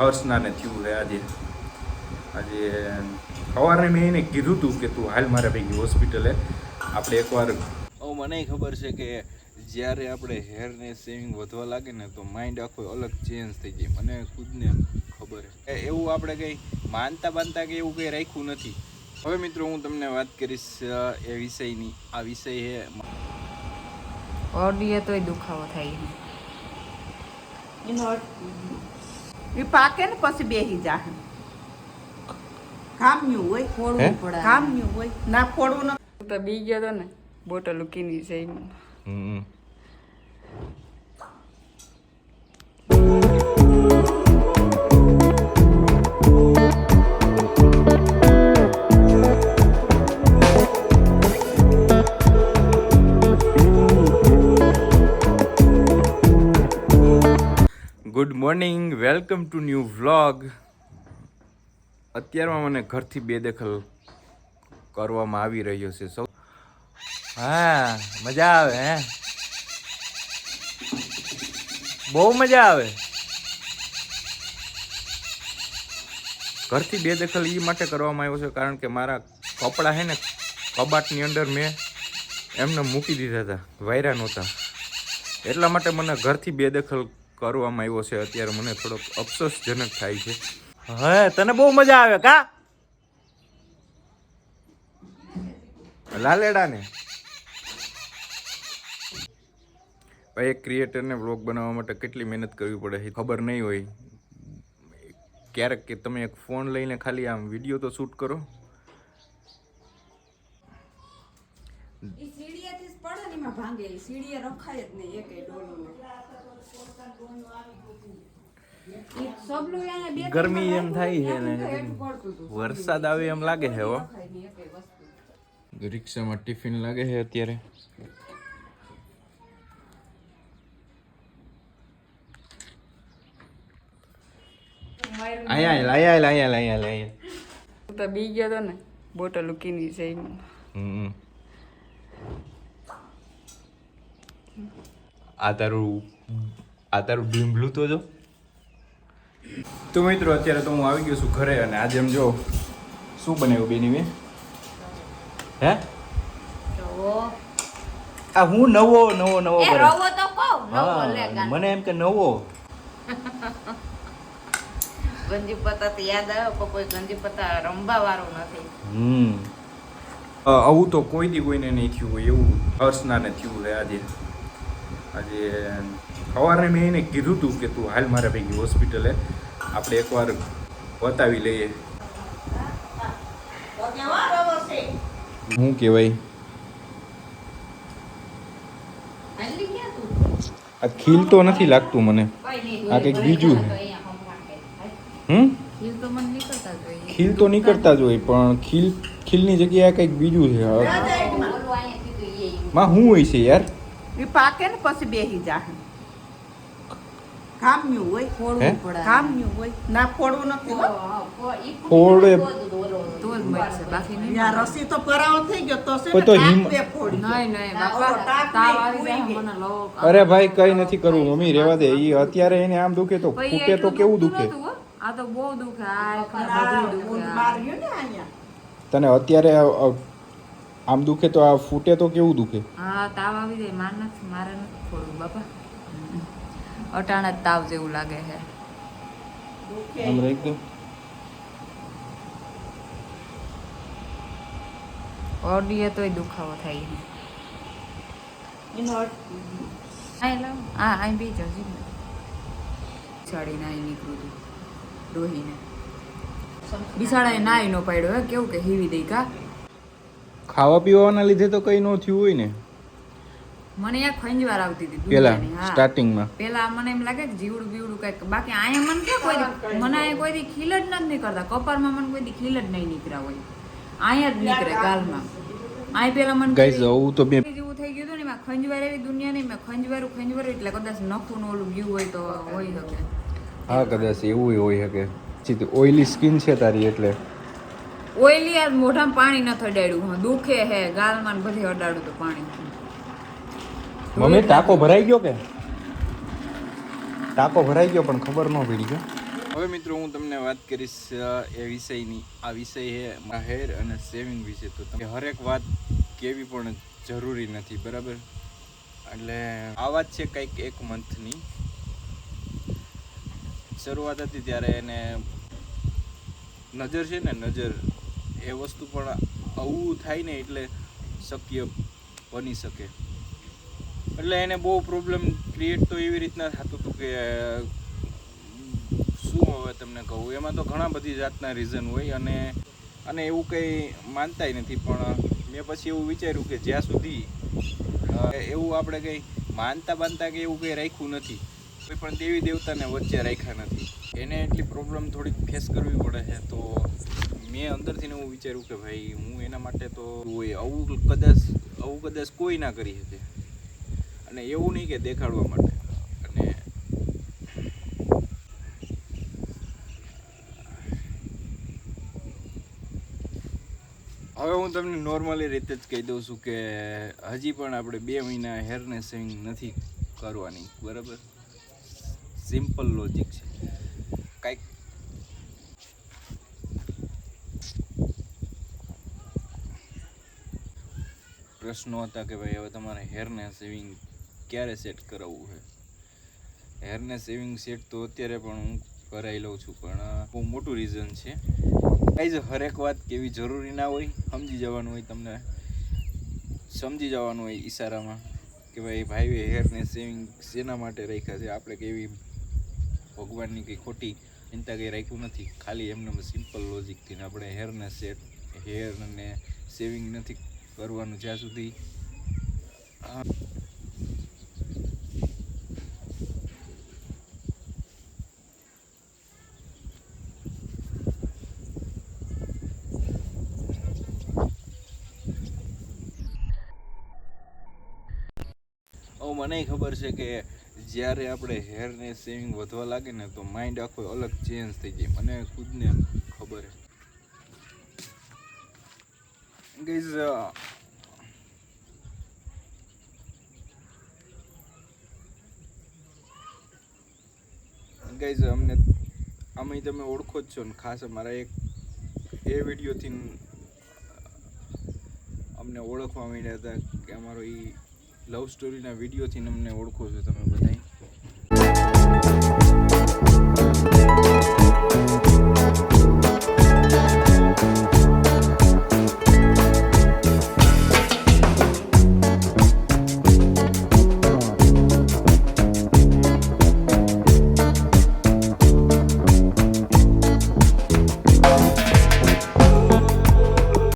હર્ષનાને થયું છે આજે. આજે સવારે મેં એને કીધું હતું કે તું હાલ મારા ભેગી હોસ્પિટલે આપણે એકવાર મને ખબર છે કે જ્યારે આપણે હેરને સેવિંગ વધવા લાગે ને તો માઇન્ડ આખો અલગ ચેન્જ થઈ જાય. મને ખુદને ખબર છે. એવું આપણે કંઈ માનતા બાંધતા કે એવું કંઈ રાખ્યું નથી. હવે મિત્રો હું તમને વાત કરીશ એ વિષયની. આ વિષય હે ઓડિયે તોય દુખાવો થાય. એનો એ પાકે ને પછી બેહી જાહે. કામ્યું હોય ફોડવું પડે. કામ્યું હોય ના ફોડવું ન તો બી ગયો તો ને બોટલ ઉકીની એમ. હમ. Morning, welcome to new vlog. અત્યારમાં મને ઘરથી બેદખલ કરવામાં આવી રહ્યો છે. સૌ હા, મજા આવે, હે? બહુ મજા આવે. ઘરથી બેદખલ એ માટે કરવામાં આવ્યો છે કારણ કે મારા કપડાં છે ને, કબાટની અંદર મેં એમને મૂકી દીધા હતા, વાયરા નહોતા. એટલા માટે મને ઘરથી બેદખલ કરવામાં આવ્યો છે અત્યારે મને થોડોક અફસોસજનક થાય છે. હે તને બહુ મજા આવે કા? લાલેડાને. ભાઈ એક ક્રિએટરને વ્લોગ બનાવવા માટે કેટલી મહેનત કરવી પડે એ ખબર નહીં હોય. ક્યારેક કે તમે એક ફોન લઈને ખાલી આમ વીડિયો તો શૂટ કરો. સીડીએથી જ પડે ને એમાં ભાંગે સીડીએ રખાય જ નહીં એકેય ડોલુમાં. ગરમી એમ થાય છે ને. વરસાદ આવે એમ લાગે છે હો. રિક્ષામાં ટિફિન લાગે છે અત્યારે અહીંયા અહીંયા અહીંયા અહીંયા અહીંયા હું તો બી ગયો તો ને બોટલ ઉકીની છે હમ આ તારું આ તારું ડીમ્બલું તો જો. તો મિત્રો અત્યારે તો હું આવી ગયો છું ઘરે અને આજે એમ જો શું બનાવ્યું બેની મેં હે? આ હું નવો નવો નવો મને એમ કે નવો. ગંજી પત્તા તો યાદ આવ્યો પણ કોઈ ગંજી પત્તા રંબા વાળું નથી. હમ. આવું તો કોઈ દી કોઈને નહીં થયું હોય એવું હર્ષના ને થયું છે આજે. આજે સવારે મેં એને કીધું હતું કે તું હાલ મારા ભેગી હોસ્પિટલે આપણે એકવાર બતાવી લઈએ. શું કહેવાય? હાલી ગયા તું આ ખીલ તો નથી લાગતું મને. આ કંઈક બીજું. હમ? ખીલ તો નીકળતા જોઈએ ખીલ તો નીકળતા જ હોય પણ ખીલ ખીલની જગ્યાએ કંઈક બીજું છે. માં શું હોય છે યાર? એ પાકે ને પછી બેહી જાહે. કામ્યું હોય ફોડવું પડે. કામ્યું હોય. ના ફોડવું નથી હો. ફોડે. મળશે બાકી નહીં રસી તો પરાવો થઈ ગયો તો છે તો હિમ- ટાંક બે ફોડી નહીં નહીં બાપા તાવ આવી જાય મને લો અરે ભાઈ કઈ નથી કરવું મમ્મી રેવા દે. ઈ અત્યારે એને આમ દુખે તો ફૂટે તો કેવું દુખે? આ તો બહુ દુખે આ એક પણ આ બધું દુખે માર્યું ને અહીંયા. તને અત્યારે આમ દુખે તો આ ફૂટે તો કેવું દુખે? હા તાવ આવી જાય માર નથી મારે નથી ફોડવું બાપા. અટાણા જ તાવ જેવું લાગે છે. આમ ઓડીએ તોય દુખાવો થાય છે. એનો લાવ. હા આઈ બી જજી બિસાડીને આય નીકળું બિસાડાએ નાય નો પાડ્યો હે? કેવું કે હીવી દઈ કા ખાવા પીવાના લીધે તો કઈ ન થયું હોય ને. મને યાર ખંજવાર આવતી હતી પેલા. સ્ટાર્ટિંગમાં પેલા મને એમ લાગે કે જીવડું બીવડું કંઈક બાકી અહીંયા મને કે કોઈ મને આ કોઈ દી ખીલ જ નથી નીકળતા. કપારમાં મને કોઈ દી ખીલ જ નહીં નીકળ્યા હોય. આયા જ નીકળે ગાલમાં. આય પેલા મને ગાઈઝ આવું તો બે જેવું થઈ ગયું હતું ને માં ખંજવાર એવી દુનિયા નહીં મેં ખંજવારું ખંજવારું એટલે કદાચ નખું ઓલું ગયું હોય તો હોઈ શકે. હા કદાચ એવું હોય શકે. સીધી ઓઇલી સ્કિન છે તારી એટલે. ઓઈલી આજ મોઢામાં પાણી ન અડાડ્યું હા. દુખે હે ગાલમાં બધે અડાડું તો પાણી. મમ્મી ટાકો ભરાઈ ગયો કે? ટાકો ભરાઈ ગયો પણ ખબર ન પડી કે હવે મિત્રો હું તમને વાત કરીશ એ વિષયની. આ વિષય છે હેર અને સેવિંગ વિશે. તો તમે હરેક વાત કેવી પણ જરૂરી નથી બરાબર? એટલે આ વાત છે કંઈક એક મંથની. શરૂઆત હતી ત્યારે એને નજર છે ને નજર એ વસ્તુ પણ આવું થાય ને એટલે શક્ય બની શકે. એટલે એને બહુ પ્રોબ્લેમ ક્રિએટ તો એવી રીતના થતું હતું કે, શું હવે તમને કહું? એમાં તો ઘણા બધી જાતના રીઝન હોય અને અને એવું કંઈ માનતાય નથી, પણ મેં પછી એવું વિચાર્યું કે જ્યાં સુધી એવું આપણે કંઈ માનતા બાંધતા કે એવું કંઈ રાખ્યું નથી, કોઈ પણ દેવી દેવતાને વચ્ચે રાખ્યા નથી. એને એટલી પ્રોબ્લેમ થોડીક ફેસ કરવી પડે છે. તો મેં અંદરથી એવું વિચાર્યું કે ભાઈ હું એના માટે તો હોય આવું કદાચ આવું કદાચ કોઈ ના કરી શકે. અને એવું નહીં કે દેખાડવા માટે. અને હવે હું તમને નોર્મલી રીતે જ કહી દઉં છું કે હજી પણ આપણે બે મહિના હેરને સેવિંગ નથી કરવાની, બરાબર? સિમ્પલ લોજિક છે. કાંઈક પ્રશ્નો હતા કે ભાઈ હવે તમારે હેરને સેવિંગ ક્યારે સેટ કરાવવું છે? હેરને સેવિંગ સેટ તો અત્યારે પણ હું કરાવી લઉં છું, પણ બહુ મોટું રીઝન છે. ગાઈઝ હરેક વાત કેવી જરૂરી ના હોય, સમજી જવાનું હોય તમને. સમજી જવાનું હોય ઈશારામાં કે ભાઈ, ભાઈએ હેરને સેવિંગ શેના માટે રાખ્યા છે? આપણે કેવી ભગવાનની કંઈ ખોટી ચિંતા કંઈ રાખ્યું નથી? ખાલી એમને સિમ્પલ લોજિકથી આપણે હેરને સેટ હેરને સેવિંગ નથી કરવાનું જ્યાં સુધી. મને ખબર છે કે જ્યારે આપણે હેરને સેવિંગ વધવા લાગે ને તો માઇન્ડ આખો અલગ ચેન્જ થઈ જાય. મને ખુદને ખબર ગઈઝ ગઈઝ અમને, આમાં તમે ઓળખો જ છો ને, ખાસ અમારા એક એ વિડીયોથી અમને ઓળખવા માંડ્યા હતા કે અમારો એ લવ સ્ટોરીના વિડીયોથી અમને ઓળખો છો તમે બધા